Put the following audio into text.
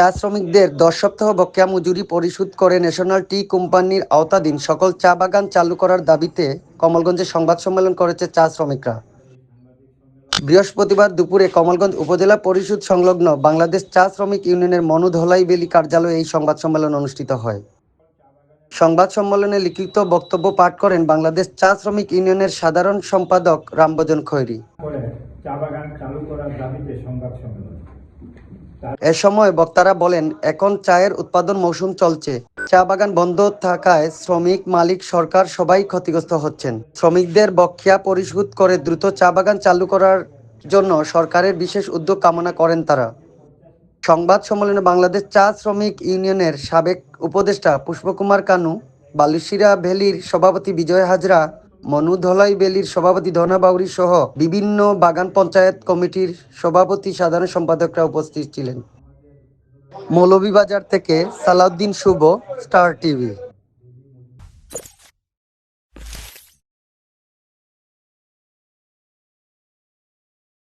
চা শ্রমিকদের দশ সপ্তাহ বকেয়া মজুরি পরিশোধ করে ন্যাশনাল টি কোম্পানির আওতাধীন সকল চা বাগান চালু করার দাবিতে কমলগঞ্জে সংবাদ সম্মেলন করেছে চা শ্রমিকরা। বৃহস্পতিবার দুপুরে কমলগঞ্জ উপজেলা পরিষদ সংলগ্ন বাংলাদেশ চা শ্রমিক ইউনিয়নের মনু ধলাই বেলি কার্যালয়ে এই সংবাদ সম্মেলন অনুষ্ঠিত হয়। সংবাদ সম্মেলনে লিখিত বক্তব্য পাঠ করেন বাংলাদেশ চা শ্রমিক ইউনিয়নের সাধারণ সম্পাদক রামভজন খৈরি। চা বাগান চালু করার দাবিতে সংবাদ সম্মেলন। এ সময় বক্তারা বলেন, এখন চায়ের উৎপাদন মৌসুম চলছে। চা বাগান বন্ধ থাকায় শ্রমিক, মালিক, সরকার সবাই ক্ষতিগ্রস্ত হচ্ছেন। শ্রমিকদের বকেয়া পরিশোধ করে দ্রুত চা বাগান চালু করার জন্য সরকারের বিশেষ উদ্যোগ কামনা করেন তারা। সংবাদ সম্মেলনে বাংলাদেশ চা শ্রমিক ইউনিয়নের সাবেক উপদেষ্টা পুষ্পকুমার কানু, বালুশিরা ভ্যালির সভাপতি বিজয় হাজরা মনু ধলাই বেলির সভাপতি ধনা বাউরি সহ বিভিন্ন বাগান পঞ্চায়েত কমিটির সভাপতি সাধারণ সম্পাদকরা উপস্থিত ছিলেন। মৌলভীবাজার থেকে সালাউদ্দিন শুভ, স্টার টিভি।